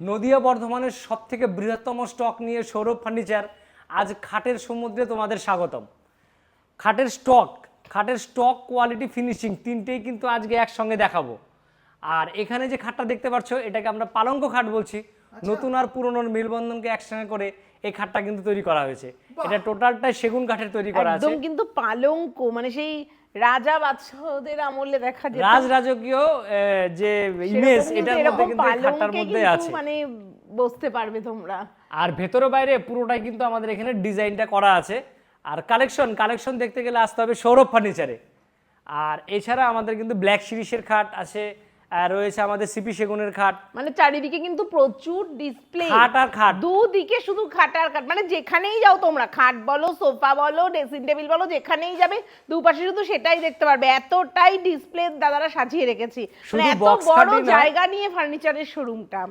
নদিয়া বর্ধমানের সব থেকে বৃহত্তম স্টক নিয়ে সৌরভ ফার্নিচার আজ খাটের সমুদ্রে তোমাদের স্বাগতম। খাটের স্টক খাটের স্টক কোয়ালিটি ফিনিশিং তিনটেই কিন্তু আজকে একসঙ্গে দেখাবো। আর এখানে যে খাটটা দেখতে পাচ্ছ, এটাকে আমরা পালঙ্ক খাট বলছি। নতুন আর পুরনোর মেলবন্ধনকে একসঙ্গে করে এই খাটটা কিন্তু তৈরি করা হয়েছে। এটা টোটালটাই সেগুন কাঠের তৈরি করা আছে। একদম কিন্তু পালঙ্ক মানে সেই রাজা বাদশাহদের আমলে দেখা যেত। রাজ রাজকীয় যে ইমেজ এটার মধ্যে কিন্তু খাটটার মধ্যে আছে। মানে বসতে পারবে তোমরা। আর ভেতরে বাইরে পুরোটাই কিন্তু আমাদের এখানে ডিজাইনটা করা আছে। আর কালেকশন কালেকশন দেখতে গেলে আসতে হবে সৌরভ ফার্নিচারে। আর এছাড়া আমাদের কিন্তু ব্ল্যাক সিরিজের খাট আছে আর রয়েছে আমাদের সিপি সেগুনের খাট। মানে চারিদিকে কিন্তু প্রচুর ডিসপ্লে খাট আর খাট। দুদিকে শুধু খাট আর খাট। মানে যেখানেই যাও তোমরা খাট বলো সোফা বলো ড্রেসিং টেবিল বলো যেখানেই যাবে দুপাশে শুধু সেটাই দেখতে পারবে। এতটাই ডিসপ্লে দাদারা সাজিয়ে রেখেছি। মানে এত বড়। জায়গা নিয়ে ফার্নিচারের শোরুমটা